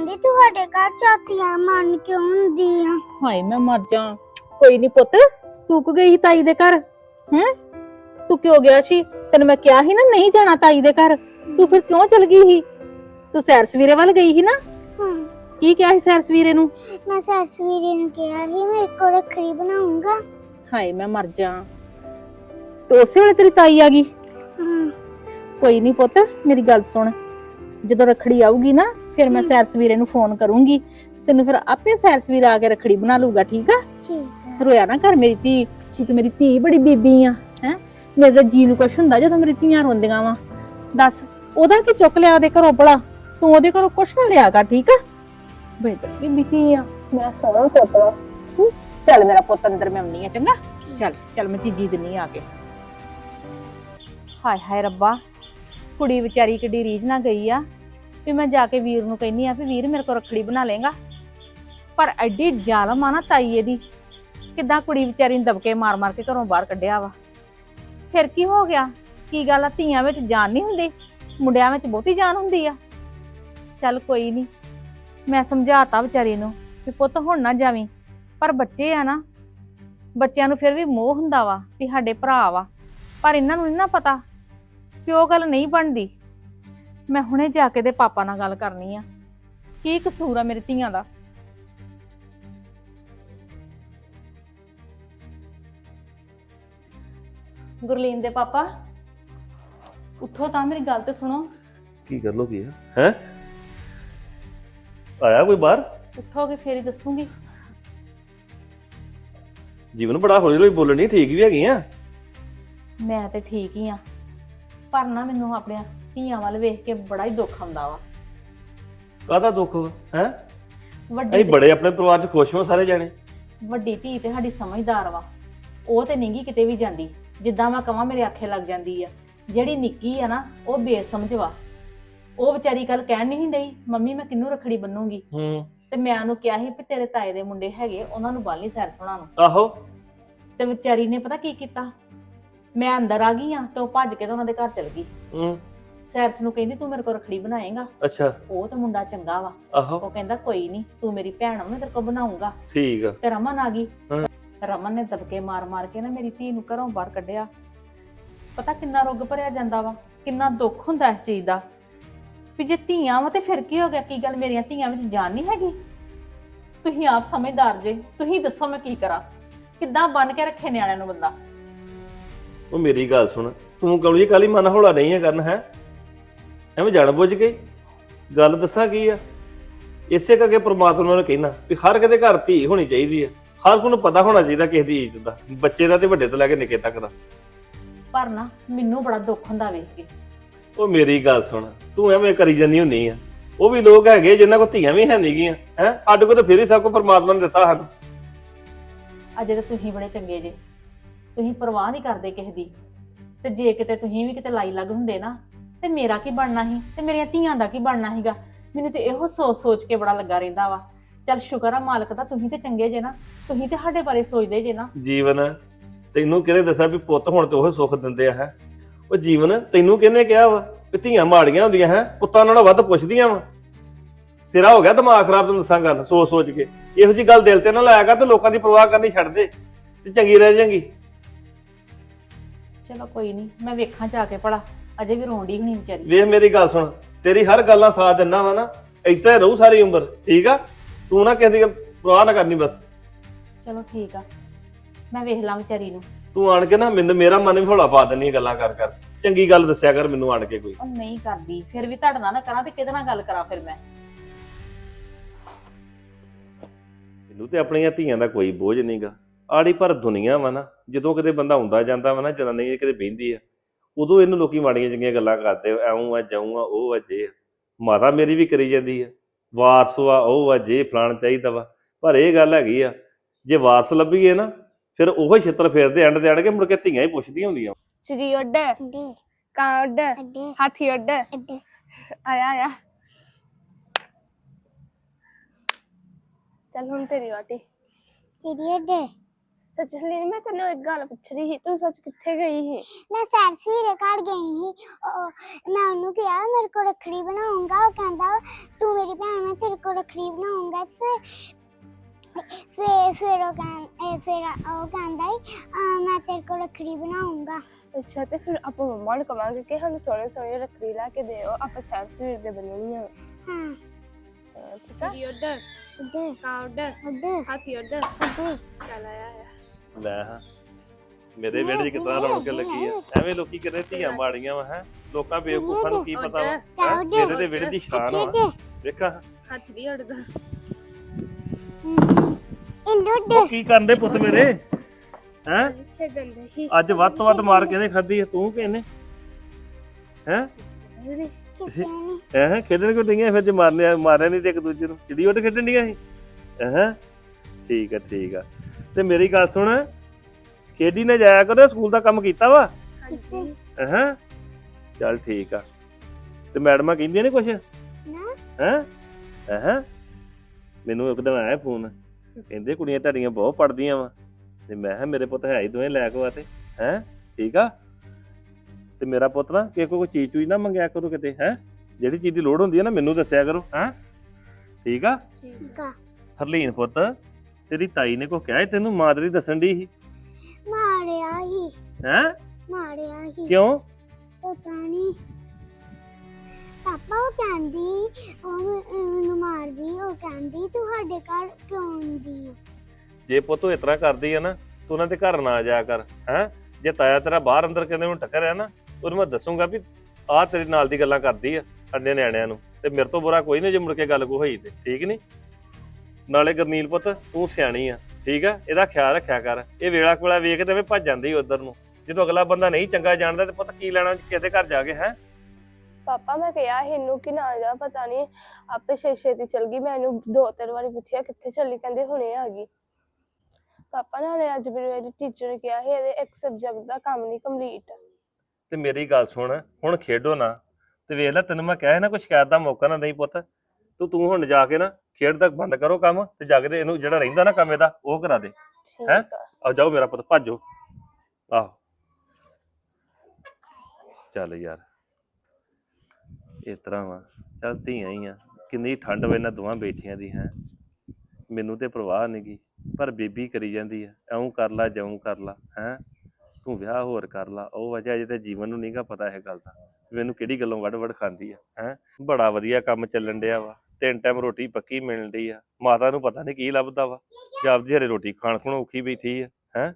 ਆ ਨਾਲੇ ਕਹਿੰਦੀ ਤੁਹਾਡੇ ਘਰ ਚਾਤੀਆਂ ਮੰਨ ਕਿਉਂ ਹੁੰਦੀ ਆ ਹਾਏ ਮੈਂ ਮਰ ਜਾ। ਕੋਈ ਨਹੀਂ ਪੁੱਤ ਤੂੰ ਕਿ ਗਈ ਸੀ ਤਾਈ ਦੇ ਘਰ? ਹੈ? ਤੂੰ ਕਿਉਂ ਗਿਆ ਸੀ? ਤੈਨੂੰ ਮੈਂ ਕਿਹਾ ਸੀ ਨਾ ਨਹੀਂ ਜਾਣਾ ਤਾਈ ਦੇ ਘਰ। ਤੂੰ ਫਿਰ ਕਿਉਂ ਚਲ ਗਈ ਸੀ? ਤੂੰ ਸੈਰ ਸਵੇਰੇ ਵੱਲ ਗਈ ਸੀ ਨਾ? ਹਾਂ। ਕੀ ਕਿਹਾ ਸੀ ਸੈਰ ਸਵੇਰੇ ਨੂੰ? ਮੈਂ ਸਰਸਵੀਰੇ ਨੂੰ ਕਿਹਾ ਸੀ ਮੇਰੇ ਕੋਲ ਰੱਖੜੀ ਬਣਾਉਂਗਾ। ਹਾਏ ਮੈਂ ਮਰ ਜਾ। ਤੇ ਉਸੇ ਵੇਲੇ ਤੇਰੀ ਤਾਈ ਆ ਗਈ? ਹਾਂ। ਕੋਈ ਨਹੀਂ ਪੁੱਤ ਮੇਰੀ ਗੱਲ ਸੁਣ। ਜਦੋਂ ਰਖੜੀ ਆਊਗੀ ਨਾ ਫਿਰ ਮੈਂ ਸੈਰ ਸਵੇਰੇ ਨੂੰ ਫੋਨ ਕਰੂੰਗੀ। ਤੈਨੂੰ ਫਿਰ ਆਪੇ ਸੈਰ ਸਵੇਰੇ ਆ ਕੇ ਰਖੜੀ ਬਣਾ ਲੂਗਾ ਠੀਕ ਆ? ਠੀਕ ਆ। ਰੋਇਆ ਨਾ ਕਰ ਮੇਰੀ ਧੀ ਤੂੰ ਤੇ ਮੇਰੀ ਧੀ ਬੜੀ ਬੀਬੀ ਆ ਹੈ? ਮੇਰੇ ਤਾਂ ਜੀ ਨੂੰ ਕੁਛ ਹੁੰਦਾ ਜਦੋਂ ਮੇਰੀ ਧੀਆਂ ਰੋਂਦੀਆਂ ਵਾ। ਦੱਸ ਉਹਦਾ ਕੀ ਚੁੱਕ ਲਿਆ ਉਹਦੇ ਘਰੋਂ ਭਲਾ? ਤੂੰ ਉਹਦੇ ਘਰੋਂ ਕੁਛ ਨਾ ਲਿਆ ਕਰ ਠੀਕ ਆ? ਬਈ ਤਾਂ ਬੀਬੀ ਧੀ ਆ। ਮੇਰਾ ਸੋਹਣਾ ਪੁੱਤ ਵਾ। ਹੂੰ, ਚੱਲ ਮੇਰਾ ਪੁੱਤ ਅੰਦਰ ਮੈਂ ਆਉਣੀ ਆ ਚੰਗਾ? ਚੱਲ ਚੱਲ ਮੈਂ ਚੀਜੀ ਦਿੰਨੀ ਆ ਕੇ। ਹਾਏ ਹਾਏ ਰੱਬਾ ਕੁੜੀ ਵਿਚਾਰੀ ਕਿੱਡੀ ਰੀਝ ਨਾ ਗਈ ਆ। ਵੀ ਮੈਂ ਜਾ ਕੇ ਵੀਰ ਨੂੰ ਕਹਿੰਨੀ ਆ ਵੀ ਵੀਰ ਮੇਰੇ ਕੋਲ ਰੱਖੜੀ ਬਣਾ ਲੇਗਾ ਪਰ ਐਡੀ ਜ਼ਾਲਮ ਆ ਨਾ ਤਾਈ ਇਹਦੀ। ਕਿੱਦਾਂ ਕੁੜੀ ਵਿਚਾਰੀ ਨੂੰ ਦਬਕੇ ਮਾਰ ਮਾਰ ਕੇ ਘਰੋਂ ਬਾਹਰ ਕੱਢਿਆ ਵਾ। ਫਿਰ ਕੀ ਹੋ ਗਿਆ? ਕੀ ਗੱਲ ਆ? ਧੀਆਂ ਵਿੱਚ ਜਾਨ ਨਹੀਂ ਹੁੰਦੀ? ਮੁੰਡਿਆਂ ਵਿੱਚ ਬਹੁਤੀ ਜਾਨ ਹੁੰਦੀ ਆ। ਚੱਲ ਕੋਈ ਨਹੀਂ। ਮੈਂ ਸਮਝਾਤਾ ਵਿਚਾਰੀ ਨੂੰ ਵੀ ਪੁੱਤ ਹੁਣ ਨਾ ਜਾਵੀਂ। ਪਰ ਬੱਚੇ ਆ ਨਾ, ਬੱਚਿਆਂ ਨੂੰ ਫਿਰ ਵੀ ਮੋਹ ਹੁੰਦਾ ਵਾ ਵੀ ਸਾਡੇ ਭਰਾ ਵਾ। ਪਰ ਇਹਨਾਂ ਨੂੰ ਨਹੀਂ ਨਾ ਪਤਾ ਕਿ ਉਹ ਗੱਲ ਨਹੀਂ ਬਣਦੀ। ਮੈਂ ਹੁਣੇ ਜਾ ਕੇ ਦੇ ਪਾਪਾ ਨਾਲ ਗੱਲ ਕਰਨੀ ਆ। ਕੀ ਕਸੂਰ ਆ ਮੇਰੀ ਧੀਆਂ ਦਾ? ਗੁਰਲੀਨ ਦੇ ਪਾਪਾ ਉੱਠੋ ਤਾਂ ਮੇਰੀ ਗੱਲ ਤੇ ਸੁਣੋ। ਕੀ ਕਰ ਲੋ ਕੀ ਹੈ ਹੈ? ਆਇਆ ਕੋਈ ਬਾਹਰ? ਉੱਠੋਗੇ ਫੇਰ ਹੀ ਦੱਸੂਗੀ। ਜੀਵਨ ਬੜਾ ਹੌਲੀ ਹੌਲੀ ਬੋਲਣੀ ਠੀਕ ਵੀ ਹੈਗੀ ਆ? ਮੈਂ ਤੇ ਠੀਕ ਹੀ ਆ ਪਰ ਨਾ ਮੈਨੂੰ ਆਪਣੀਆਂ ਧੀਆਂ ਵੱਲ ਵੇਖ ਕੇ ਬੜਾ ਹੀ ਦੁੱਖ ਆਉਂਦਾ ਵਾ। ਕਾਹਦਾ ਦੁੱਖ ਹੈ? ਵੱਡੀ ਅਸੀਂ ਬੜੇ ਆਪਣੇ ਪਰਿਵਾਰ 'ਚ ਖੁਸ਼ ਹਾਂ ਸਾਰੇ ਜਾਣੇ। ਵੱਡੀ ਧੀ ਤੇ ਸਾਡੀ ਸਮਝਦਾਰ ਵਾ। ਉਹ ਤੇ ਨਹੀਂਗੀ ਕਿਤੇ ਵੀ ਜਾਂਦੀ ਜਿੱਦਾਂ ਮੈਂ ਕਹਾਂ ਮੇਰੇ ਆਖੇ ਲੱਗ ਜਾਂਦੀ ਆ। ਜਿਹੜੀ ਨਿੱਕੀ ਆ ਨਾ ਉਹ ਬੇਸਮਝ ਵਾ। ਉਹ ਵਿਚਾਰੀ ਕੱਲ ਕਹਿਣ ਨਹੀਂ ਡਈ ਮੰਮੀ ਮੈਂ ਕਿੰਨੂੰ ਰਖੜੀ ਬੰਨੂੰਗੀ? ਹੂੰ। ਤੇ ਮੈਂ ਉਹਨੂੰ ਕਿਹਾ ਸੀ ਵੀ ਤੇਰੇ ਤਾਏ ਦੇ ਮੁੰਡੇ ਹੈਗੇ ਉਹਨਾਂ ਨੂੰ ਬਾਲੀ ਸੈਰ ਸੁਣਾ ਨੂੰ। ਆਹੋ। ਤੇ ਵਿਚਾਰੀ ਨੇ ਪਤਾ ਕੀ ਕੀਤਾ? ਮੈਂ ਅੰਦਰ ਆ ਗਈ ਆ ਤੇ ਉਹ ਭੱਜ ਕੇ ਤੇ ਉਹਨਾਂ ਦੇ ਘਰ ਚਲ ਗਈ। ਹੂੰ। ਸੈਰਸ ਨੂੰ ਕਹਿੰਦੀ ਤੂੰ ਮੇਰੇ ਕੋਲ ਰਖੜੀ ਬਣਾਏਗਾ? ਅੱਛਾ। ਉਹ ਤੇ ਮੁੰਡਾ ਚੰਗਾ ਵਾ। ਆਹੋ। ਉਹ ਕਹਿੰਦਾ ਕੋਈ ਨਹੀਂ ਤੂੰ ਮੇਰੀ ਭੈਣ ਆ ਮੈਂ ਤੇਰੇ ਕੋਲ ਬਣਾਉਂਗਾ। ਠੀਕ ਆ। ਤੇ ਰਮਨ ਆ ਗਈ। ਹਾਂ। ਰਮਨ ਨੇ ਦਬਕੇ ਮਾਰ ਮਾਰ ਕੇ ਨਾ ਮੇਰੀ ਧੀ ਨੂੰ ਘਰੋਂ ਬਾਹਰ ਕੱਢਿਆ। ਪਤਾ ਕਿੰਨਾ ਰੁੱਗ ਭਰਿਆ ਜਾਂਦਾ ਵਾ ਕਿੰਨਾ ਦੁੱਖ ਹੁੰਦਾ ਇਸ ਚੀਜ਼ ਦਾ। ਵੀ ਜੇ ਧੀਆਂ ਵਾ ਤੇ ਫਿਰ ਕੀ ਹੋ ਗਿਆ? ਕੀ ਗੱਲ ਮੇਰੀਆਂ ਧੀਆਂ ਵਿੱਚ ਜਾਨ ਨਹੀਂ ਹੈਗੀ? ਤੁਸੀਂ ਆਪ ਸਮਝਦਾਰ ਜੇ ਤੁਸੀਂ ਦੱਸੋ ਮੈਂ ਕੀ ਕਰਾਂ? ਕਿੱਦਾਂ ਬੰਨ ਕੇ ਰੱਖੇ ਨਿਆਣਿਆਂ ਨੂੰ ਬੰਦਾ? ਉਹ ਮੇਰੀ ਗੱਲ ਸੁਣ ਤੂੰ ਕਹੂੰ ਕਾਲੀ ਮਨ ਹੌਲਾ ਨਹੀਂ ਹੈ ਕਰਨ ਹੈ? ਐਵੇਂ ਜਾਣ ਬੁੱਝ ਕੇ ਗੱਲ ਦੱਸਾਂ ਕੀ ਆ? ਇਸੇ ਕਰਕੇ ਪ੍ਰਮਾਤਮਾ ਨੇ ਕਹਿਣਾ ਵੀ ਹਰ ਕਿਤੇ ਘਰ ਧੀ ਹੋਣੀ ਚਾਹੀਦੀ ਹੈ ਹਰ ਕੋਈ ਨੂੰ ਪਤਾ ਹੋਣਾ ਚਾਹੀਦਾ ਕਿਸੇ ਦੀ ਇੱਜ਼ਤ ਦਾ ਬੱਚੇ ਦਾ ਤੇ ਵੱਡੇ ਤੋਂ ਲੈ ਕੇ ਨਿੱਕੇ ਤੱਕ ਦਾ। ਪਰ ਨਾ ਮੈਨੂੰ ਬੜਾ ਦੁੱਖ ਹੁੰਦਾ ਵੇਖ ਕੇ। ਉਹ ਮੇਰੀ ਗੱਲ ਸੁਣ ਤੂੰ ਐਵੇਂ ਕਰੀ ਜਾਂਦੀ ਹੁੰਨੀ ਆ। ਉਹ ਵੀ ਲੋਕ ਹੈਗੇ ਜਿਨ੍ਹਾਂ ਕੋਲ ਧੀਆਂ ਵੀ ਹੈ ਨਹੀਂਗੀਆਂ ਹੈ? ਸਾਡੇ ਕੋਲ ਤਾਂ ਫਿਰ ਹੀ ਸਭ ਕੁਝ ਪਰਮਾਤਮਾ ਨੇ ਦਿੱਤਾ ਸਾਨੂੰ। ਅਜੇ ਤਾਂ ਤੁਸੀਂ ਬੜੇ ਚੰਗੇ ਜੇ। ਤੁਸੀਂ ਪਰਵਾਹ ਨਹੀਂ ਕਰਦੇ ਕਿਸੇ ਦੀ। ਤੇ ਜੇ ਕਿਤੇ ਤੁਸੀਂ ਵੀ ਕਿਤੇ ਲਾਈ ਲੱਗ ਹੁੰਦੇ ਨਾ ਤੇ ਮੇਰਾ ਕੀ ਬਣਨਾ ਸੀ? ਤੇ ਮੇਰੀਆਂ ਧੀਆਂ ਦਾ ਕੀ ਬਣਨਾ ਸੀਗਾ? ਮੈਨੂੰ ਤੇ ਇਹੋ ਸੋਚ ਸੋਚ ਕੇ ਬੜਾ ਲੱਗਾ ਰਹਿੰਦਾ ਵਾ। ਚੱਲ ਸ਼ੁਕਰ ਆ ਮਾਲਕ ਦਾ ਤੁਸੀਂ ਤੇ ਚੰਗੇ ਜੇ ਨਾ। ਤੁਸੀਂ ਤੇ ਸਾਡੇ ਬਾਰੇ ਸੋਚਦੇ ਜੇ ਨਾ। ਜੀਵਨ ਤੈਨੂੰ ਕਿਹਨੇ ਦੱਸਿਆ ਵੀ ਪੁੱਤ ਹੁਣ ਤੇ ਉਹ ਸੁੱਖ ਦਿੰਦੇ ਆ ਹੈ? ਉਹ ਜੀਵਨ ਤੈਨੂੰ ਕਿਹਨੇ ਕਿਹਾ ਵਾ ਵੀ ਧੀਆਂ ਮਾੜੀਆਂ ਹੁੰਦੀਆਂ ਹੈ? ਪੁੱਤਾਂ ਨਾਲੋਂ ਵੱਧ ਪੁੱਛਦੀਆਂ ਵਾ। ਤੇਰਾ ਹੋ ਗਿਆ ਦਿਮਾਗ ਖਰਾਬ ਤੈਨੂੰ ਦੱਸਾਂ ਗੱਲ ਸੋਚ ਸੋਚ ਕੇ। ਇਹੋ ਜੀ ਗੱਲ ਦਿਲ ਤੇ ਨਾ ਲਾਇਆ ਕਰ ਤੇ ਲੋਕਾਂ ਦੀ ਪਰਵਾਹ ਕਰਨੀ ਛੱਡ ਦੇ ਤੇ ਚੰਗੀ ਰਹਿ ਜਾਏਗੀ। ਚਲੋ ਕੋਈ ਨਹੀਂ ਮੈਂ ਵੇਖਾਂ ਜਾ ਕੇ ਭਲਾ। ਅਜੇ ਵੀ ਰੋਂਡੀ ਹੋਣੀ ਵਿਚਾਰੀ। ਵੇਖ ਮੇਰੀ ਗੱਲ ਸੁਣ ਤੇਰੀ ਹਰ ਗੱਲਾਂ ਸਾਥ ਦਿੰਦਾ ਵਾ ਨਾ ਏਦਾਂ ਹੀ ਰਹੂ ਸਾਰੀ ਉਮਰ ਠੀਕ ਆ? ਤੂੰ ਨਾ ਕਿਸੇ ਦੀ ਪਰਵਾਹ ਨਾ ਕਰਨੀ ਬਸ। ਚਲੋ ਠੀਕ ਆ ਮੈਂ ਵੇਖ ਲਾਂ ਵਿਚਾਰੀ ਨੂੰ। ਤੂੰ ਆਣ ਕੇ ਨਾ ਮੈਨੂੰ ਮੇਰਾ ਮਨ ਵੀ ਹੌਲਾ ਪਾ ਦਿੰਨੀ ਗੱਲਾਂ ਕਰ ਕਰ। ਚੰਗੀ ਗੱਲ ਦੱਸਿਆ ਕਰ ਮੈਨੂੰ ਆਣ ਕੇ ਕੋਈ। ਉਹ ਨਹੀਂ ਕਰਦੀ ਫਿਰ ਵੀ ਤੁਹਾਡੇ ਨਾਲ ਨਾ ਕਰਾਂ ਤੇ ਕਿਹਦੇ ਨਾਲ ਗੱਲ ਕਰਾਂ ਫਿਰ ਮੈਂ? ਮੈਨੂੰ ਤੇ ਆਪਣੀਆਂ ਧੀਆਂ ਦਾ ਕੋਈ ਬੋਝ ਨਹੀਂਗਾ ਆੜੀ ਪਰ ਦੁਨੀਆ ਵਾ ਨਾ ਜਦੋਂ ਕਿਤੇ ਬੰਦਾ ਹੁੰਦਾ ਜਾਂਦਾ ਵਾ ਨਾ ਜਨਾਨੀ ਕਿਤੇ ਬਹਿੰਦੀ ਆ। ਉਦੋਂ ਇਹਨੂੰ ਲੋਕੀ ਮਾੜੀਆਂ ਚੰਗੀਆਂ ਗੱਲਾਂ ਕਰਦੇ ਐਉਂ ਆ ਜਾਉਂ ਆ ਉਹ ਆ ਜੇ। ਮਾਤਾ ਮੇਰੀ ਵੀ ਕਰੀ ਜਾਂਦੀ ਆ। ਵਾਰਸ ਆ ਉਹ ਆ ਜੇ ਫਲਾਣ ਚਾਹੀਦਾ ਵਾ। ਪਰ ਇਹ ਗੱਲ ਹੈਗੀ ਆ ਜੇ ਵਾਰਸ ਲੱਭੀਏ ਨਾ ਫਿਰ ਉਹ ਹੀ ਛਿੱਤਰ ਫੇਰਦੇ ਐਂਡ ਦੇ ਆਣ ਕੇ ਮੁੜ ਕੇ ਧੀਆਂ ਹੀ ਪੁੱਛਦੀਆਂ ਹੁੰਦੀਆਂ। ਚਿੜੀ ਉੱਡ ਅੱਡੇ। ਕਾਂ ਉੱਡ ਅੱਡੇ। ਹਾਥੀ ਉੱਡ। ਅੱਡੇ। ਆਇਆ ਆਇਆ। ਚੱਲ ਹੁਣ ਤੇਰੀ ਵਾਟੀ। ਚਿੜੀ ਅੱਡੇ ਸੱਚ ਹਲੀਨ ਮੈਂ ਤੈਨੂੰ ਇੱਕ ਗੱਲ ਪੁੱਛ ਰਹੀ ਸੀ ਤੂੰ ਸੱਚ ਕਿੱਥੇ ਗਈ ਸੀ? ਮੈਂ ਸੈਰ ਸਵੇਰੇ ਘਰ ਗਈ ਸੀ ਉਹ- ਮੈਂ ਉਹਨੂੰ ਕਿਹਾ ਮੇਰੇ ਕੋਲ ਰੱਖੜੀ ਬਣਾਉਂਗਾ ਉਹ ਕਹਿੰਦਾ ਤੂੰ ਮੇਰੀ ਭੈਣ ਮੈਂ ਤੇਰੇ ਕੋਲ ਰੱਖੜੀ ਬਣਾਉਂਗਾ ਤੇ ਫਿਰ ਫਿਰ ਫਿਰ ਉਹ ਕਹਿੰ ਫਿਰ ਉਹ ਕਹਿੰਦਾ ਸੀ, "ਅਹ, ਮੈਂ ਤੇਰੇ ਕੋਲ ਰੱਖੜੀ ਬਣਾਉਂਗਾ ਅੱਛਾ ਤੇ ਫਿਰ ਆਪਾਂ ਮੰਮਾ ਨੂੰ ਕਵਾਂਗੇ ਕਿ ਸਾਨੂੰ ਸੋਹਣੇ ਸੋਹਣੇ ਰੱਖੜੀ ਲੈ ਕੇ ਦਿਓ ਆਪਾਂ ਸੈਰ ਸਵੇਰ ਦੇ ਬੰਨਣੀ ਆ। ਹਾਂ। ਅਹ ਠੀਕ ਆ? ਉੱਧਰ। ਕਾਂ ਉੱਧਰ। ਉੱਧਰ। ਹਾਥੀ ਉੱਧਰ। ਉੱਧਰ। ਚੱਲ ਆਇਆ ਆ ਲੈ ਹਾਂ। ਮੇਰੇ ਵਿਹੜੇ 'ਚ ਕਿਤਨਾ ਰੌਣਕ ਲੱਗੀ ਆ। ਐਵੇਂ ਲੋਕੀ ਕਿਤੇ ਧੀਆਂ ਮਾੜੀਆਂ ਵਾ ਹੈ। ਲੋਕਾਂ ਬੇਵਕੂਫਾਂ ਨੂੰ ਕੀ ਪਤਾ ਵਾ ਹੈਂ? ਉੱਧਰ ਮੇਰੇ ਦੇ ਵਿਹੜੇ ਦੀ ਸ਼ਾਨ ਵਾ। ਵੇਖਾਂ। ਹਾਥੀ ਵੀ ਉੱਡਦਾ ਇਹ ਲੁੱਡ ਉਹ ਕੀ ਕਰਦੇ ਪੁੱਤ ਮੇਰੇ? ਹੈ? ਖੇਡਣ ਦੇ ਹੀ। ਅੱਜ ਵੱਧ ਤੋਂ ਵੱਧ ਮਾਰ ਕਿਹਨੇ ਖਾਧੀ ਆ? ਤੂੰ ਕਿ ਇਹਨੇ ਹੈ ਐਹ ਖੇਡਣ ਕਿਉਂ ਡਈਆਂ? ਫਿਰ ਜੇ ਮਾਰਨੇ ਮਾਰਿਆ ਨਹੀਂ ਤੇ ਇੱਕ ਦੂਜੇ ਨੂੰ। ਚਿੜੀ ਉੱਡ ਖੇਡਣ ਡੀਆਂ ਸੀ? ਐਹ ਠੀਕ ਆ ਠੀਕ ਆ। ਤੇ ਮੇਰੀ ਗੱਲ ਸੁਣ ਖੇਡੀ ਨਾ ਜਾਇਆ ਕਰੋ ਸਕੂਲ ਦਾ ਕੰਮ ਕੀਤਾ ਵਾ? ਹਾਂਜੀ। ਐਹ ਚੱਲ ਠੀਕ ਆ। ਤੇ ਮੈਡਮਾਂ ਕਹਿੰਦੀਆਂ ਨੇ ਕੁਛ? ਨਾ। ਹੈ? ਐਹ ਮੈਨੂੰ ਇੱਕ ਦਿਨ ਆਇਆ ਫੋਨ ਕਹਿੰਦੇ ਕੁੜੀਆਂ ਤੁਹਾਡੀਆਂ ਬਹੁਤ ਪੜਦੀਆਂ ਵਾ। ਤੇ ਮੈਂ ਕਿਹਾ ਮੇਰੇ ਪੁੱਤ ਹੈ ਹੀ ਦੋਵੇਂ ਲੈ ਕੋ ਤੇ ਹੈ? ਠੀਕ ਆ? ਤੇ ਮੇਰਾ ਪੁੱਤ ਨਾ ਕੋਲ ਕੋਈ ਚੀਜ਼ ਚੂਈ ਨਾ ਮੰਗਿਆ ਕਰੋ ਕਿਤੇ ਹੈ? ਜਿਹੜੀ ਚੀਜ਼ ਦੀ ਲੋੜ ਹੁੰਦੀ ਹੈ ਨਾ ਮੈਨੂੰ ਦੱਸਿਆ ਕਰੋ ਹੈ? ਠੀਕ ਆ? ਠੀਕ ਗਾ ਹਰਲੀਨ ਪੁੱਤ ਤੇਰੀ ਤਾਈ ਨੇ ਕੋ ਕਿਹਾ ਸੀ? ਤੈਨੂੰ ਮਾਦਰੀ ਦੱਸਣ ਦੀ ਸੀ? ਮਾਰਿਆ ਹੀ। ਹੈ? ਮਾਰਿਆ ਹੀ। ਕਿਉਂ? ਪਤਾ ਨਹੀਂ ਪਾਪਾ ਉਹ ਕਹਿੰਦੀ ਉਹ ਮੈਂ- ਮੈਨੂੰ ਮਾਰਦੀ ਉਹ ਕਹਿੰਦੀ ਤੂੰ ਸਾਡੇ ਘਰ ਕਿਉਂ ਆਉਂਦੀ ਆ? ਜੇ ਪੁੱਤ ਉਹ ਇਤਰਾ ਕਰਦੀ ਆ ਨਾ ਤੂੰ ਉਹਨਾਂ ਦੇ ਘਰ ਨਾ ਜਾਇਆ ਕਰ ਹੈ? ਜੇ ਤਾਇਆ ਤੇਰਾ ਬਾਹਰ ਅੰਦਰ ਕਹਿੰਦੇ ਨੂੰ ਟੱਕਰਿਆ ਨਾ ਉਹਨੂੰ ਮੈਂ ਦੱਸੂਗਾ ਵੀ ਆਹ ਤੇਰੇ ਨਾਲ ਦੀ ਗੱਲਾਂ ਕਰਦੀ ਆ ਅੰਨੇ ਨਿਆਣਿਆਂ ਨੂੰ। ਤੇ ਮੇਰੇ ਤੋਂ ਬੁਰਾ ਕੋਈ ਨਹੀਂ ਜੇ ਮੁੜ ਕੇ ਗੱਲ ਕੋ ਹੋਈ ਤੇ ਠੀਕ ਨਹੀਂ ਨਾਲੇ ਗਰਨੀਲ ਪੁੱਤ ਤੂੰ ਸਿਆਣੀ ਆ ਠੀਕ ਆ? ਇਹਦਾ ਖਿਆਲ ਰੱਖਿਆ ਕਰ। ਇਹ ਵੇਲਾ ਕੋਲਾ ਵੇਖ ਕੇ ਤੇ ਐਵੇਂ ਭੱਜ ਜਾਂਦੀ ਉਧਰ ਨੂੰ। ਜਦੋਂ ਅਗਲਾ ਬੰਦਾ ਨਹੀਂ ਚੰਗਾ ਜਾਣਦਾ ਤੇ ਪੁੱਤ ਕੀ ਲੈਣਾ ਕਿਤੇ ਘਰ ਜਾ ਕੇ ਹੈ? ਪਾਪਾ ਮੈਂ ਕਿਹਾ ਇਹਨੂੰ ਕਿ ਨਾ ਜਾ ਪਤਾ ਨਹੀਂ ਆਪੇ ਛੇ ਛੇਤੀ ਚਲ ਗਈ। ਮੈਂ ਇਹਨੂੰ ਦੋ ਤਿੰਨ ਵਾਰੀ ਪੁੱਛਿਆ ਕਿੱਥੇ ਚੱਲੀ? ਕਹਿੰਦੇ ਹੁਣੇ ਆ ਗਈ। ਪਾਪਾ ਨਾਲੇ ਅੱਜ ਮੈਨੂੰ ਮੇਰੀ ਟੀਚਰ ਨੇ ਕਿਹਾ ਸੀ ਇਹਦੇ ਇੱਕ ਸਬਜੈਕਟ ਦਾ ਕੰਮ ਨਹੀਂ ਕੰਪਲੀਟ ਤੇ ਮੇਰੀ ਗੱਲ ਸੁਣ ਹੁਣ ਖੇਡੋ ਨਾ। ਤੇ ਵੇਖ ਲੈ ਤੈਨੂੰ ਮੈਂ ਕਿਹਾ ਸੀ ਨਾ ਕੋਈ ਸ਼ਿਕਾਇਤ ਦਾ ਮੌਕਾ ਨਾ ਦੇਈ ਪੁੱਤ। ਤੂੰ ਤੂੰ ਹੁਣ ਜਾ ਕੇ ਨਾ ਖੇਡ ਤੱਕ ਬੰਦ ਕਰੋ ਕੰਮ ਤੇ ਜਾ ਕੇ ਇਹਨੂੰ ਜਿਹੜਾ ਰਹਿੰਦਾ ਨਾ ਕੰਮ ਇਹਦਾ ਉਹ ਕਰਾ ਦੇ। ਠੀਕ ਹੈਂ? ਆ। ਆ ਜਾਓ ਮੇਰਾ ਪੁੱਤ ਭੱਜੋ। ਆਹੋ। ਚੱਲ ਯਾਰ। ਇਸ ਤਰ੍ਹਾਂ ਵਾ। ਚੱਲ ਧੀਆਂ ਹੀ ਆ। ਕਿੰਨੀ ਠੰਡ ਵੇ ਇਹਨਾਂ ਦੋਵਾਂ ਬੈਠੀਆਂ ਦੀ ਹੈ? ਮੈਨੂੰ ਤੇ ਪਰਵਾਹ ਨਹੀਂਗੀ ਪਰ ਬੀਬੀ ਕਰੀ ਜਾਂਦੀ ਆ। ਐਉਂ ਕਰ ਲਾ ਜਾਉਂ ਕਰ ਲਾ ਹੈ? ਤੂੰ ਵਿਆਹ ਹੋਰ ਕਰ ਲਾ। ਉਹ ਵਜ੍ਹਾ ਅਜੇ ਤੇ ਜੀਵਨ ਨੂੰ ਨਹੀਂਗਾ ਪਤਾ ਇਹ ਗੱਲ ਦਾ। ਵੀ ਮੈਨੂੰ ਕਿਹੜੀ ਗੱਲੋਂ ਵੱਡ ਵੱਡ ਖਾਂਦੀ ਆ ਹੈ? ਬੜਾ ਵਧੀਆ ਕੰਮ ਚੱਲਣ ਡਿਆ ਵਾ। ਤਿੰਨ ਟਾਈਮ ਰੋਟੀ ਪੱਕੀ ਮਿਲਦੀ ਆ। ਮਾਤਾ ਨੂੰ ਪਤਾ ਨਹੀਂ ਕੀ ਲੱਭਦਾ ਵਾ। ਜਾਪਦੀ ਹਰੇ ਰੋਟੀ ਖਾਣ ਖੁਣ ਔਖੀ ਬੈਠੀ ਆ, ਹੈ?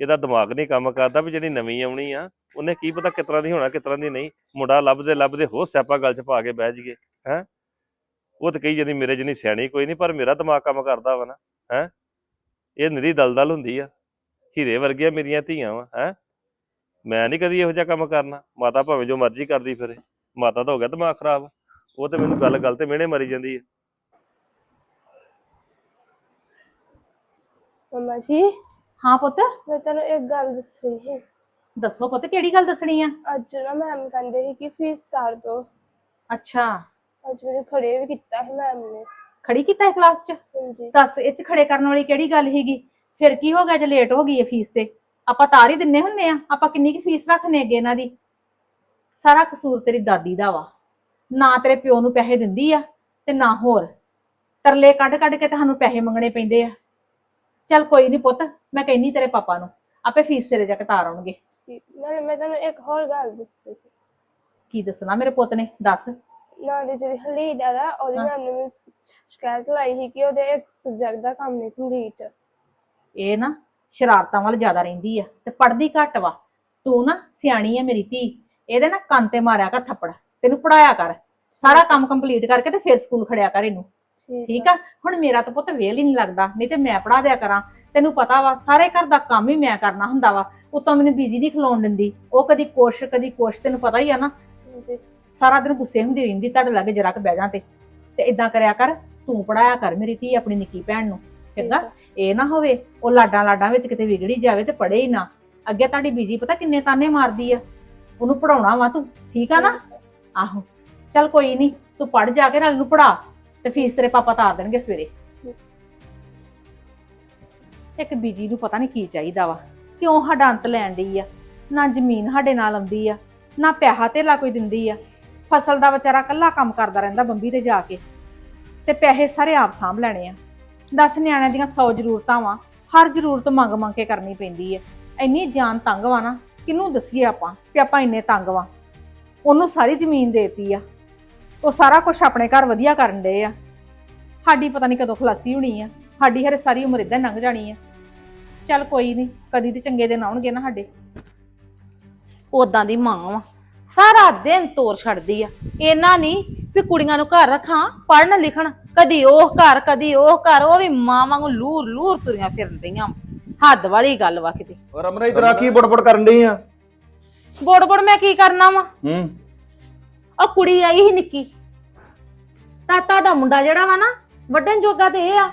ਇਹਦਾ ਦਿਮਾਗ ਨਹੀਂ ਕੰਮ ਕਰਦਾ ਵੀ ਜਿਹੜੀ ਨਵੀਂ ਆਉਣੀ ਆ, ਉਹਨੇ ਕੀ ਪਤਾ ਕਿਸ ਤਰ੍ਹਾਂ ਦੀ ਹੋਣਾ, ਕਿਸ ਤਰ੍ਹਾਂ ਦੀ ਨਹੀਂ। ਮੁੰਡਾ ਲੱਭਦੇ ਲੱਭਦੇ ਹੋ ਸਿਆਪਾ ਗੱਲ 'ਚ ਪਾ ਕੇ ਬਹਿ ਜੀਏ, ਹੈ? ਉਹ ਤਾਂ ਕਹੀ ਜਾਂਦੀ, ਮੇਰੇ ਜਿੰਨੀ ਸਿਆਣੀ ਕੋਈ ਨਹੀਂ ਪਰ ਮੇਰਾ ਦਿਮਾਗ ਕੰਮ ਕਰਦਾ ਵਾ ਨਾ, ਹੈ? ਇਹ ਨਿਰੀ ਦਲਦਲ ਹੁੰਦੀ ਆ। ਹੀਰੇ ਵਰਗੀਆਂ ਮੇਰੀਆਂ ਧੀਆਂ ਵਾ, ਹੈ? ਮੈਂ ਨਹੀਂ ਕਦੀ ਇਹੋ ਜਿਹਾ ਕੰਮ ਕਰਨਾ। ਮਾਤਾ ਭਾਵੇਂ ਜੋ ਮਰਜ਼ੀ ਕਰਦੀ ਫਿਰੇ। ਮਾਤਾ ਤਾਂ ਹੋ ਗਿਆ ਦਿਮਾਗ ਖਰਾਬ। ਉਹ ਤੇ ਮੈਨੂੰ ਗੱਲ ਗੱਲ ਤੇ ਮਿਹਣੇ ਮਰੀ ਜਾਂਦੀ ਹੈ ਮੰਮਾ ਜੀ ਹਾਂ ਪੁੱਤ। ਮੈਂ ਤੁਹਾਨੂੰ ਇੱਕ ਗੱਲ ਦੱਸ ਰਹੀ ਸੀ। ਦੱਸੋ ਪੁੱਤ ਕਿਹੜੀ ਗੱਲ ਦੱਸਣੀ ਆ? ਅੱਜ ਨਾ ਮੈਮ ਕਹਿੰਦੇ ਸੀ ਕਿ ਫੀਸ ਤਾਰ ਦੋ। ਅੱਛਾ। ਅੱਜ ਮੈਨੂੰ ਖੜੇ ਵੀ ਕੀਤਾ ਸੀ ਮੈਮ ਨੇ। ਖੜੀ ਕੀਤਾ ਹੈ ਕਲਾਸ 'ਚ? ਹਾਂਜੀ। ਦੱਸ ਇਹ 'ਚ ਖੜੇ ਕਰਨ ਵਾਲੀ ਕਿਹੜੀ ਗੱਲ ਹੈਗੀ ਫਿਰ ਕੀ ਹੋ ਗਿਆ ਜੇ ਲੇਟ ਹੋ ਗਈ ਹੈ ਫੀਸ ਤੇ? ਆਪਾਂ ਤਾਰ ਹੀ ਦਿੰਨੇ ਹੁੰਨੇ ਆ। ਆਪਾਂ ਕਿੰਨੀ ਕੀ ਫੀਸ ਰੱਖਨੇ ਅੱਗੇ ਇਹਨਾਂ ਦੀ? ਸਾਰਾ ਕਸੂਰ ਤੇਰੀ ਦਾਦੀ ਦਾ ਵਾ। ਨਾ ਤੇਰੇ ਪਿਓ ਨੂੰ ਪੈਸੇ ਦਿੰਦੀ ਆ ਤੇ ਨਾ ਹੋਰ। ਤਰਲੇ ਕੱਢ ਕੱਢ ਕੇ ਤੁਹਾਨੂੰ ਪੈਸੇ ਮੰਗਣੇ ਪੈਂਦੇ ਆ। ਚੱਲ ਕੋਈ ਨਹੀਂ ਪੁੱਤ ਮੈਂ ਕਹਿੰਨੀ ਤੇਰੇ ਪਾਪਾ ਨੂੰ। ਆਪੇ ਫੀਸ ਤੇਰੇ ਜਾ ਕੇ ਤਾਰ ਆਉਣਗੇ। ਨਾਲੇ ਮੈਂ ਤੁਹਾਨੂੰ ਇੱਕ ਹੋਰ ਗੱਲ ਦੱਸ ਰਹੀ ਸੀ। ਕੀ ਦੱਸਣਾ ਮੇਰੇ ਪੁੱਤ ਨੇ? ਦੱਸ। ਨਾਲੇ ਜਿਹੜੀ ਹਲੀਡਰ ਆ ਉਹਦੀ ਹਾਂ। ਮੈਮ ਨੇ ਮੈਨੂੰ ਸ਼ਿਕਾਇਤ ਲਾਈ ਸੀ ਕਿ ਉਹਦੇ ਇੱਕ ਸਬਜੈਕਟ ਦਾ ਕੰਮ ਨਹੀਂ ਕੰਪਲੀਟ ਇਹ ਨਾ ਸ਼ਰਾਰਤਾਂ ਵੱਲ ਜ਼ਿਆਦਾ ਰਹਿੰਦੀ ਆ ਤੇ ਪੜਦੀ ਘੱਟ ਵਾ। ਤੂੰ ਨਾ ਸਿਆਣੀ ਆ ਮੇਰੀ ਧੀ। ਇਹਦੇ ਨਾ ਕੰਨ ਤੇ ਮਾਰਿਆ ਕਰ ਥੱਪੜ। ਤੈਨੂੰ ਪੜਾਇਆ ਕਰ। ਸਾਰਾ ਕੰਮ ਕੰਪਲੀਟ ਕਰਕੇ ਤੇ ਫਿਰ ਸਕੂਲ ਖੜਿਆ ਕਰ ਇਹਨੂੰ। ਠੀਕ ਆ। ਹੁਣ ਮੇਰਾ ਤਾਂ ਪੁੱਤ ਵੇਲ ਹੀ ਨਹੀਂ ਲੱਗਦਾ ਨਹੀਂ ਤੇ ਮੈਂ ਪੜਾ ਦਿਆ ਕਰਾਂ। ਤੈਨੂੰ ਪਤਾ ਵਾ ਸਾਰੇ ਘਰ ਦਾ ਕੰਮ ਹੀ ਮੈਂ ਕਰਨਾ ਹੁੰਦਾ ਵਾ। ਉਤੋਂ ਮੈਨੂੰ ਬੀਜੀ ਨਹੀਂ ਖਲੋਣ ਦਿੰਦੀ। ਉਹ ਕਦੀ ਕੁਛ ਕਦੀ ਕੁਛ ਤੈਨੂੰ ਪਤਾ ਹੀ ਆ ਨਾ। ਸਾਰਾ ਦਿਨ ਗੁੱਸੇ ਹੁੰਦੀ ਰਹਿੰਦੀ ਤੁਹਾਡੇ ਲਾਗੇ ਜਰਾ ਕੁ ਬਹਿ ਜਾ ਤੇ। ਤੇ ਇਦਾਂ ਕਰਿਆ ਕਰ ਤੂੰ ਪੜਾਇਆ ਕਰ ਮੇਰੀ ਧੀ ਆਪਣੀ ਨਿੱਕੀ ਭੈਣ ਨੂੰ। ਚੰਗਾ? ਇਹ ਨਾ ਹੋਵੇ ਉਹ ਲਾਡਾਂ ਲਾਡਾਂ ਵਿੱਚ ਕਿਤੇ ਵਿਗੜੀ ਜਾਵੇ ਤੇ ਪੜੇ ਹੀ ਨਾ। ਅੱਗੇ ਤੁਹਾਡੀ ਬੀਜੀ ਪਤਾ ਕਿੰਨੇ ਤਾਨੇ ਮਾਰਦੀ ਆ। ਉਹਨੂੰ ਪੜਾਉਣਾ ਵਾ ਤੂੰ। ਠੀਕ ਆ ਨਾ? ਆਹੋ। ਚੱਲ ਕੋਈ ਨਹੀਂ ਤੂੰ ਪੜ ਜਾ ਕੇ ਨਾਲ ਨੂੰ ਪੜਾ ਤੇ ਫੀਸ ਤੇਰੇ ਪਾਪਾ ਤਾਰ ਦੇਣਗੇ ਸਵੇਰੇ। ਇੱਕ ਬੀਜੀ ਨੂੰ ਪਤਾ ਨਹੀਂ ਕੀ ਚਾਹੀਦਾ ਵਾ, ਕਿਉਂ ਸਾਡਾ ਅੰਤ ਲੈਣ ਡਈ ਆ? ਨਾ ਜ਼ਮੀਨ ਸਾਡੇ ਨਾਲ ਆਉਂਦੀ ਆ, ਨਾ ਪੈਸਾ ਧੇਲਾ ਕੋਈ ਦਿੰਦੀ ਆ। ਫਸਲ ਦਾ ਵਿਚਾਰਾ ਕੱਲਾ ਕੰਮ ਕਰਦਾ ਰਹਿੰਦਾ ਬੰਬੀ ਤੇ ਜਾ ਕੇ। ਤੇ ਪੈਸੇ ਸਾਰੇ ਆਪ ਸਾਂਭ ਲੈਣੇ ਆ। ਦਸ ਨਿਆਣਿਆਂ ਦੀਆਂ 100 ਜ਼ਰੂਰਤਾਂ ਵਾ, ਹਰ ਜ਼ਰੂਰਤ ਮੰਗ ਮੰਗ ਕੇ ਕਰਨੀ ਪੈਂਦੀ ਹੈ ਇੰਨੀ ਜਾਨ ਤੰਗ ਵਾ ਨਾ, ਕਿਹਨੂੰ ਦਸੀਏ ਆਪਾਂ ਕਿ ਆਪਾਂ ਇੰਨੇ ਤੰਗ ਵਾ? ਉਹਨੂੰ ਸਾਰੀ ਜ਼ਮੀਨ ਦੇਤੀ ਆ। ਉਹ ਸਾਰਾ ਕੁਝ ਆਪਣੇ ਘਰ ਵਧੀਆ ਕਰਨ ਡਏ ਆ। ਸਾਡੀ ਪਤਾ ਨਹੀਂ ਕਦੋਂ ਖਲਾਸੀ ਹੋਣੀ ਆ। ਸਾਡੀ ਹਰੇ ਸਾਰੀ ਉਮਰ ਇਦਾਂ ਲੰਘ ਜਾਣੀ ਆ। ਚੱਲ ਕੋਈ ਨਹੀਂ ਕਦੀ ਤੇ ਚੰਗੇ ਦਿਨ ਆਉਣਗੇ ਨਾ ਸਾਡੇ। ਉਦਾਂ ਦੀ ਮਾਂ ਵਾ। ਸਾਰਾ ਦਿਨ ਤੋਰ ਛੱਡਦੀ ਆ। ਇਹਨਾਂ ਨਹੀਂ ਵੀ ਕੁੜੀਆਂ ਨੂੰ ਘਰ ਰੱਖਾਂ ਪੜਨ ਲਿਖਣ। ਕਦੀ ਉਹ ਘਰ ਕਦੀ ਉਹ ਘਰ। ਉਹ ਵੀ ਮਾਂ ਵਾਂਗੂ ਲੂਰ ਲੂਰ ਤੁਰੀਆਂ ਫਿਰਨ ਰਹੀਆਂ ਹੱਦ ਵਾਲੀ ਗੱਲ ਵਾ ਕਿਤੇ। ਔਰ ਰਮਨ ਇਧਰ ਆ ਕੀ ਬੜਬੜ ਕਰਨ ਡਈ ਆ? ਬੋੜ ਬੋੜ ਮੈਂ ਕੀ ਕਰਨਾ ਵਾ? ਹੂੰ। ਉਹ ਕੁੜੀ ਆਈ ਸੀ ਨਿੱਕੀ। ਤਾਂ ਤੁਹਾਡਾ ਮੁੰਡਾ ਜਿਹੜਾ ਵਾ ਨਾ ਵੱਡਣ ਜੋਗਾ ਤੇ ਇਹ ਆ।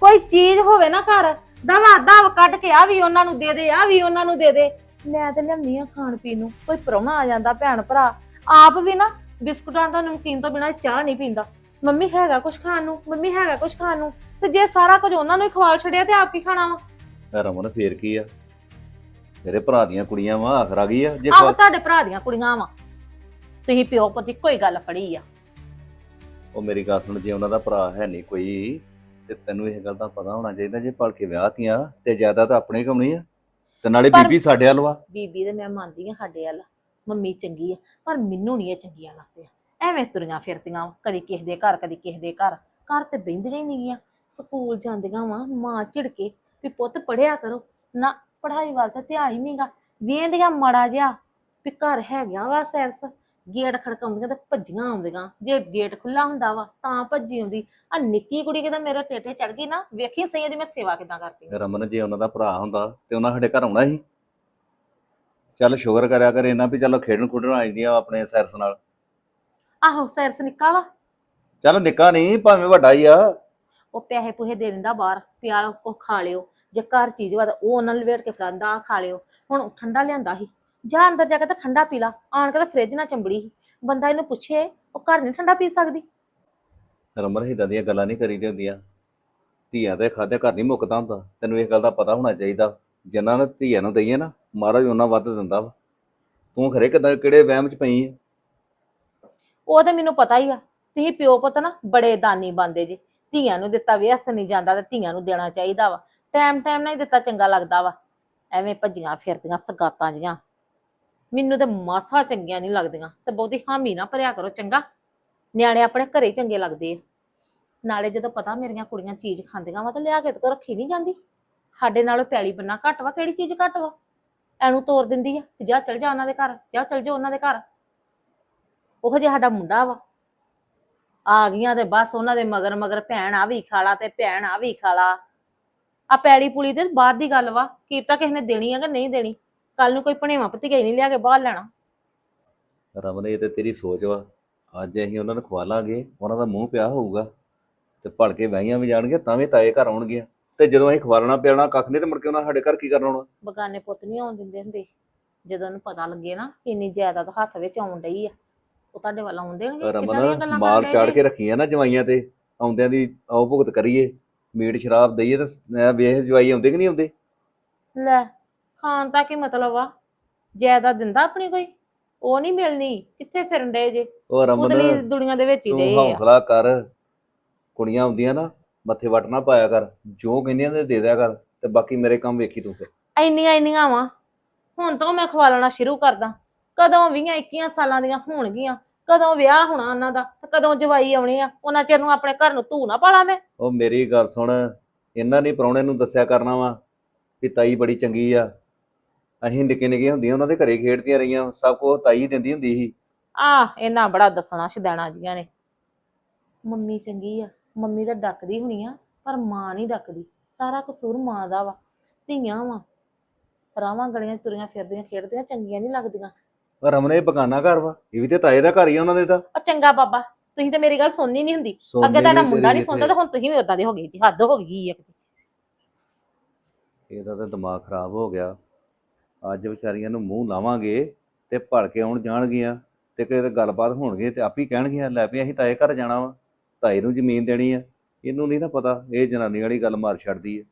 ਕੋਈ ਚੀਜ਼ ਹੋਵੇ ਨਾ ਘਰ ਦਵਾ ਦਵ ਕੱਢ ਕੇ ਆ ਵੀ ਉਹਨਾਂ ਨੂੰ ਦੇ ਦੇ ਆ ਵੀ ਉਹਨਾਂ ਨੂੰ ਦੇ ਦੇ। ਮੈਂ ਤੇ ਲਿਆਉਂਦੀ ਆ ਖਾਣ ਪੀਣ ਨੂੰ। ਕੋਈ ਪ੍ਰਾਹੁਣਾ ਆ ਜਾਂਦਾ ਭੈਣ ਭਰਾ। ਆਪ ਵੀ ਨਾ ਬਿਸਕੁਟਾਂ ਦਾ ਨਮਕੀਨ ਤੋਂ ਬਿਨਾਂ ਚਾਹ ਨਹੀਂ ਪੀਂਦਾ। ਮੰਮੀ ਹੈਗਾ ਕੁਝ ਖਾਣ ਨੂੰ ਮੰਮੀ ਹੈਗਾ ਕੁਝ ਖਾਣ ਨੂੰ। ਤੇ ਜੇ ਸਾਰਾ ਕੁਝ ਉਹਨਾਂ ਨੂੰ ਹੀ ਖਵਾਲ ਛੱਡਿਆ ਤੇ ਆਪ ਕੀ ਖਾਣਾ ਵਾ? ਰਮਨ ਫੇਰ ਕੀ ਆ? ਮੇਰੇ ਭਰਾ ਦੀਆਂ ਕੁੜੀਆਂ ਵਾ ਆਖਰ ਆ ਗਈ ਆ ਜੇ ਆਹੋ ਤੁਹਾਡੇ ਭਰਾ ਦੀਆਂ ਕੁੜੀਆਂ ਵਾ। ਤੁਸੀਂ ਪਿਓ ਪੁੱਤ ਇੱਕੋ ਹੀ ਗੱਲ ਫੜੀ ਆ। ਉਹ ਮੇਰੀ ਗੱਲ ਸੁਣ ਜੇ ਉਹਨਾਂ ਦਾ ਭਰਾ ਹੈ ਨਹੀਂ ਕੋਈ ਤੇ ਤੈਨੂੰ ਇਹ ਗੱਲ ਦਾ ਪਤਾ ਹੋਣਾ ਚਾਹੀਦਾ ਜੇ ਭਲ ਕੇ ਵਿਆਹਤੀਆਂ ਤੇ ਜ਼ਿਆਦਾ ਤਾਂ ਆਪਣੇ ਕਮਣੀ ਆ ਤੇ ਨਾਲੇ ਪਰ- ਬੀਬੀ ਸਾਡੇ ਵੱਲ ਵਾ। ਬੀਬੀ ਤੇ ਮੈਂ ਮੰਨਦੀ ਆ ਸਾਡੇ ਵੱਲ ਮੰਮੀ ਚੰਗੀ ਆ ਪਰ ਮੈਨੂੰ ਨਹੀਂ ਇਹ ਚੰਗੀਆਂ ਲੱਗਦੀਆਂ। ਐਵੇਂ ਤੁਰੀਆਂ ਫਿਰਦੀਆਂ ਵਾਂ, ਕਦੀ ਕਿਸੇ ਦੇ ਘਰ ਕਦੀ ਕਿਸੇ ਦੇ ਘਰ। ਘਰ ਤੇ ਬਹਿੰਦੀਆਂ ਹੀ ਨਹੀਂਗੀਆਂ ਸਕੂਲ ਜਾਂਦੀਆਂ ਵਾ ਮਾਂ ਝਿੜਕੇ ਵੀ ਪੁੱਤ ਪੜਿਆ ਕਰੋ ਨਾ ਪੜ੍ਹਾਈ ਵੱਲ ਤਾਂ ਧਿਆਨ ਹੀ ਨਹੀਂਗਾ ਵੇਂਦੀਆਂ ਮਾੜਾ ਜਿਹਾ ਵੀ ਘਰ ਹੈਗਾ ਵਾ ਸੈਰਸ ਗੇਟ ਖੜਕਾਉਂਦੀਆਂ ਤੇ ਭੱਜੀਆਂ ਆਉਂਦੀਆਂ। ਜੇ ਗੇਟ ਖੁੱਲਾ ਹੁੰਦਾ ਵਾ ਤਾਂ ਭੱਜੀ ਆਉਂਦੀ। ਆ ਨਿੱਕੀ ਕੁੜੀ ਕਿਤੇ ਮੇਰੇ ਟੇਟੇ ਚੜ ਗਈ ਨਾ ਵੇਖੀ ਸਹੀ ਇਹਦੀ ਮੈਂ ਸੇਵਾ ਕਿਦਾਂ ਕਰਦੀ। ਰਮਨ ਜੇ ਉਹਨਾਂ ਦਾ ਭਰਾ ਹੁੰਦਾ ਤੇ ਉਹਨਾਂ ਸਾਡੇ ਘਰ ਆਉਣਾ ਸੀ। ਚੱਲ ਸ਼ੁਕਰ ਕਰਿਆ ਕਰ ਇਹਨਾਂ ਵੀ ਚਲੋ ਖੇਡਣ ਖੁੱਡਣ ਆ ਜਾਂਦੀਆਂ ਆਪਣੇ ਸੈਰਸ ਨਾਲ। ਆਹੋ ਸੈਰਸ ਨਿੱਕਾ ਵਾ। ਚੱਲ ਨਿੱਕਾ ਨਹੀਂ ਭਾਵੇਂ ਵੱਡਾ ਹੀ ਆ। ਉਹ ਪੈਸੇ ਪੂਹੇ ਦੇ ਦਿੰਦਾ ਬਾਹਰ ਪਿਆਰ ਕੋ ਖਾ ਲਿਓ। ਜੇ ਘਰ ਚੀਜ਼ ਵਾ ਤਾਂ ਉਹ ਉਹਨਾਂ ਨੂੰ ਵੇਟ ਕੇ ਫੜਾਉਂਦਾ ਆ ਖਾ ਲਿਓ। ਹੁਣ ਠੰਡਾ ਲਿਆਂਦਾ ਸੀ। ਜਾ ਅੰਦਰ ਜਾ ਕੇ ਤਾਂ ਠੰਡਾ ਪੀ ਲਾ। ਆਣ ਕੇ ਤਾਂ ਫ੍ਰਿਜ ਨਾਲ ਚੰਬੜੀ ਸੀ। ਬੰਦਾ ਇਹਨੂੰ ਪੁੱਛੇ ਉਹ ਘਰ ਨਹੀਂ ਠੰਡਾ ਪੀ ਸਕਦੀ। ਰਮਨ ਏਦਾਂ ਦੀਆਂ ਗੱਲਾਂ ਨਹੀਂ ਕਰੀਦੀਆਂ ਹੁੰਦੀਆਂ। ਧੀਆਂ ਦੇ ਖਾਦੇ ਘਰ ਨਹੀਂ ਮੁੱਕਦਾ ਹੁੰਦਾ। ਤੈਨੂੰ ਇਹ ਗੱਲ ਦਾ ਪਤਾ ਹੋਣਾ ਚਾਹੀਦਾ। ਜਿਨ੍ਹਾਂ ਨੇ ਧੀਆਂ ਨੂੰ ਦਈਏ ਨਾ ਮਹਾਰਾਜ ਉਹਨਾਂ ਵੱਧ ਦਿੰਦਾ ਵਾ। ਤੂੰ ਖਰੇ ਕਿਦਾਂ ਕਿਹੜੇ ਵਹਿਮ ਚ ਪਈ ਹੈ ਉਹ ਤੇ ਮੈਨੂੰ ਪਤਾ ਹੀ ਆ। ਤੁਸੀਂ ਪਿਓ ਪੁੱਤ ਨਾ ਬੜੇ ਦਾਨੀ ਬੰਦੇ ਜੇ। ਧੀਆਂ ਨੂੰ ਦਿੱਤਾ ਵਿਅਸਤ ਨਹੀਂ ਜਾਂਦਾ ਤੇ ਧੀਆਂ ਨੂੰ ਦੇਣਾ ਚਾਹੀਦਾ ਵਾ। ਟਾਈਮ ਟਾਈਮ ਨਾਲ ਹੀ ਦਿੱਤਾ ਚੰਗਾ ਲੱਗਦਾ ਵਾ। ਐਵੇਂ ਭੱਜੀਆਂ, ਫਿਰਦੀਆਂ, ਸਗਾਤਾਂ ਜੀਆਂ ਮੈਨੂੰ ਤੇ ਮਾਸਾ ਚੰਗੀਆਂ ਨਹੀਂ ਲੱਗਦੀਆਂ। ਤੇ ਬਹੁਤੀ ਹਾਮੀ ਨਾ ਭਰਿਆ ਕਰੋ, ਚੰਗਾ? ਨਿਆਣੇ ਆਪਣੇ ਘਰੇ ਹੀ ਚੰਗੇ ਲੱਗਦੇ ਆ। ਨਾਲੇ ਜਦੋਂ ਪਤਾ ਮੇਰੀਆਂ ਕੁੜੀਆਂ ਚੀਜ਼ ਖਾਂਦੀਆਂ ਵਾ, ਤਾਂ ਲਿਆ ਕੇ ਤੇ ਰੱਖੀ ਨਹੀਂ ਜਾਂਦੀ। ਸਾਡੇ ਨਾਲੋਂ ਪੈਲੀ ਬੰਨਾ ਘੱਟ ਵਾ, ਕਿਹੜੀ ਚੀਜ਼ ਘੱਟ ਵਾ? ਐਨੂੰ ਤੋਰ ਦਿੰਦੀ ਆ ਜਾ ਚਲ ਜਾ ਉਹਨਾਂ ਦੇ ਘਰ, ਜਾ ਚਲ ਜਾ ਉਹਨਾਂ ਦੇ ਘਰ। ਉਹ ਜਿਹਾ ਸਾਡਾ ਮੁੰਡਾ ਵਾ। ਆ ਗਈਆਂ ਤੇ ਬਸ ਉਹਨਾਂ ਦੇ ਮਗਰ ਮਗਰ ਭੈਣ ਆ ਵੀ ਖਾਲਾ ਤੇ ਭੈਣ ਆ ਵੀ ਖਾਲਾ। ਆ ਪੈਲੀ ਪੁਲੀ ਤੇ ਬਾਅਦ ਦੀ ਗੱਲ ਵਾ ਕੀ ਪਤਾ ਕਿਸੇ ਨੇ ਦੇਣੀ ਆ ਕਿ ਨਹੀਂ ਦੇਣੀ? ਕੱਲ ਨੂੰ ਕੋਈ ਭਣੇਵਾ ਭਤੀਜਾ ਹੀ ਨਹੀਂ ਲਿਆ ਕੇ ਬਾਹਰ ਲੈਣਾ। ਰਮਨ ਇਹ ਤੇ ਤੇਰੀ ਸੋਚ ਵਾ। ਅੱਜ ਅਸੀਂ ਉਹਨਾਂ ਨੂੰ ਖਵਾ ਲਾਂਗੇ ਉਹਨਾਂ ਦਾ ਮੂੰਹ ਪਿਆ ਹੋਊਗਾ। ਤੇ ਭੜ ਕੇ ਵਹੀਆਂ ਵੀ ਜਾਣਗੇ ਤਾਂ ਵੀ ਤਾਏ ਘਰ ਆਉਣਗੀਆਂ। ਤੇ ਜਦੋਂ ਅਸੀਂ ਖਵਾਲਣਾ ਪਿਆਣਾ ਕੱਖ ਨਹੀਂ ਤੇ ਮੁੜ ਕੇ ਉਹਨਾਂ ਸਾਡੇ ਘਰ ਕੀ ਕਰਨ ਆਉਣਾ? ਬਗਾਨੇ ਪੁੱਤ ਨਹੀਂ ਆਉਣ ਦਿੰਦੇ ਹੁੰਦੇ। ਜਦੋਂ ਉਹਨੂੰ ਪਤਾ ਲੱਗੇ ਨਾ ਕਿ ਇੰਨੀ ਜਾਇਦਾਦ ਹੱਥ ਵਿੱਚ ਆਉਣ ਡਈ ਆ ਉਹ ਤੁਹਾਡੇ ਵੱਲ ਆਉਣ ਦੇਣਗੇ? ਕਿੱਦਾਂ ਦੀਆਂ ਰਮਨ ਗੱਲਾਂ ਕਰਨ ਚਾੜ ਕੇ ਰੱਖੀਆਂ ਨਾ ਜਵਾਈਆਂ ਤੇ। ਆਉਂਦਿਆਂ ਦੀ ਆਓ ਭੁਗਤ ਕਰੀਏ। ਮੀਟ ਸ਼ਰਾਬ ਦਈਏ ਤੇ ਵੇਖ ਜਵਾਈ ਆਉਂਦੇ ਕਿ ਨਹੀਂ ਆਉਂਦੇ? ਲੈ ਖਾਣ ਦਾ ਕੀ ਮਤਲਬ ਆ? ਜਾਇਦਾਦ ਦਿੰਦਾ ਆਪਣੀ ਕੋਈ? ਉਹ ਨਹੀਂ ਮਿਲਣੀ ਕਿੱਥੇ ਫਿਰਨ ਡਏ ਜੇ? ਉਹ ਰਮਨ ਦੁਨੀਆ ਦੇ ਵਿੱਚ ਹੀ ਤੂੰ ਡਏ ਆ। ਹੌਸਲਾ ਕਰ। ਕੁੜੀਆਂ ਆਉਂਦੀਆਂ ਨਾ ਮੱਥੇ ਵੱਟ ਨਾ ਪਾਇਆ ਕਰ। ਜੋ ਕਹਿੰਦੀਆਂ ਨੇ ਦੇ ਦਿਆ ਕਰ ਤੇ ਬਾਕੀ ਮੇਰੇ ਕੰਮ ਵੇਖੀ ਤੂੰ ਫਿਰ। ਇੰਨੀਆਂ ਇੰਨੀਆਂ ਵਾ। ਹੁਣ ਤੋਂ ਮੈਂ ਖਵਾਲਣਾ ਸ਼ੁਰੂ ਕਰਦਾ। ਕਦੋਂ 20 21 ਸਾਲਾਂ ਦੀਆਂ ਹੋਣਗੀਆਂ। ਕਦੋਂ ਵਿਆਹ ਹੋਣਾ ਉਹਨਾਂ ਦਾ ਤੇ ਕਦੋਂ ਜਵਾਈ ਆਉਣੇ ਆ? ਉਹਨਾਂ ਚਿਰ ਨੂੰ ਆਪਣੇ ਘਰ ਨੂੰ ਧੂ ਨਾ ਪਾਲਾ ਮੈਂ। ਉਹ ਮੇਰੀ ਗੱਲ ਸੁਣ ਇਹਨਾਂ ਨੇ ਪ੍ਰਾਹੁਣੇ ਨੂੰ ਦੱਸਿਆ ਕਰਨਾ ਵਾ ਵੀ ਤਾਈ ਬੜੀ ਚੰਗੀ ਆ। ਅਸੀਂ ਨਿੱਕੇ ਨਿੱਕੇ ਹੁੰਦੀਆਂ ਉਹਨਾਂ ਦੇ ਘਰੇ ਖੇਡਦੀਆਂ ਰਹੀਆਂ ਸਭ ਕੁਝ ਤਾਈ ਦਿੰਦੀ ਹੁੰਦੀ ਸੀ। ਆ ਇਹਨਾਂ ਬੜਾ ਦੱਸਣਾ ਛਦੈਣਾ ਜੀਆਂ ਨੇ। ਮੰਮੀ ਚੰਗੀ ਆ ਮੰਮੀ ਤਾਂ ਡੱਕਦੀ ਹੋਣੀ ਆ ਪਰ ਮਾਂ ਨਹੀਂ ਡੱਕਦੀ। ਸਾਰਾ ਕਸੂਰ ਮਾਂ ਦਾ ਵਾ ਧੀਆਂ ਵਾ। ਰਾਵਾਂ ਗਲੀਆਂ 'ਚ ਤੁਰੀਆਂ ਫਿਰਦੀਆਂ ਖੇਡਦੀਆਂ ਚੰਗੀਆਂ ਨਹੀਂ ਲੱਗਦੀਆਂ। ਪਰ ਰਮਨੇ ਇਹ ਬਗਾਨਾ ਘਰ ਵਾ ਇਹ ਵੀ ਤੇ ਤਾਏ ਦਾ ਘਰ ਹੀ ਆ ਉਹਨਾਂ ਦੇ ਤਾਂ। ਉਹ ਚੰਗਾ ਬਾਬਾ ਤੁਸੀਂ ਤੇ ਮੇਰੀ ਗੱਲ ਸੁਣਨੀ ਨਹੀਂ ਹੁੰਦੀ। ਅੱਗੇ ਤੁਹਾਡਾ ਮੁੰਡਾ ਤੇਰੀ ਨਹੀਂ ਸੁਣਦਾ ਤੇ ਹੁਣ ਤੁਸੀਂ ਵੀ ਉਦਾਂ ਦੇ ਹੋ ਗਏ ਜੀ ਹੱਦ ਹੋ ਗਈ ਕਿਤੇ ਇਹਦਾ ਤਾਂ ਦਿਮਾਗ ਖਰਾਬ ਹੋ ਗਿਆ। ਅੱਜ ਵਿਚਾਰੀਆਂ ਨੂੰ ਮੂੰਹ ਲਾਵਾਂਗੇ ਤੇ ਭੜ ਕੇ ਆਉਣ ਜਾਣਗੀਆਂ ਤੇ ਕਿਤੇ ਗੱਲਬਾਤ ਹੋਣਗੇ ਤੇ ਆਪੀ ਕਹਿਣਗੀਆਂ ਲੈ ਵੀ ਅਸੀਂ ਤਾਏ ਘਰ ਜਾਣਾ ਵਾ ਤਾਏ ਨੂੰ ਜ਼ਮੀਨ ਦੇਣੀ ਆ। ਇਹਨੂੰ ਨਹੀਂ ਨਾ ਪਤਾ ਇਹ ਜਨਾਨੀ ਵਾਲੀ ਗੱਲ ਮਾਰ ਛੱਡਦੀ ਹੈ